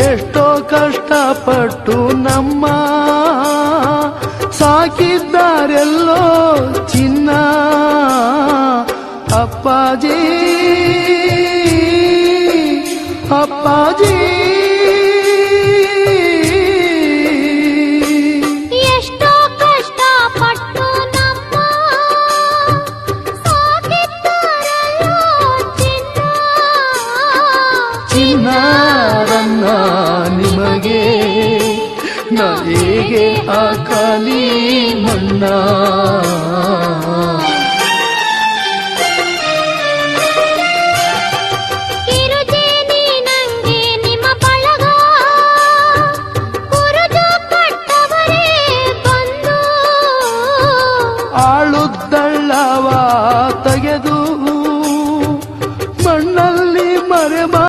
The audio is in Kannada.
ಎಷ್ಟೋ ಕಷ್ಟಪಟ್ಟು ನಮ್ಮ ಸಾಕಿದ್ದಾರೆಲ್ಲೋ ಚಿನ್ನ. ಅಪ್ಪಾಜಿ ಅಪ್ಪಾಜಿ. ಚಿನ್ನಾರನ್ನ ನಿಮಗೆ. ನಾ ಹೇಗೆ ಆ ಕಾಲಿ ಮನ್ನ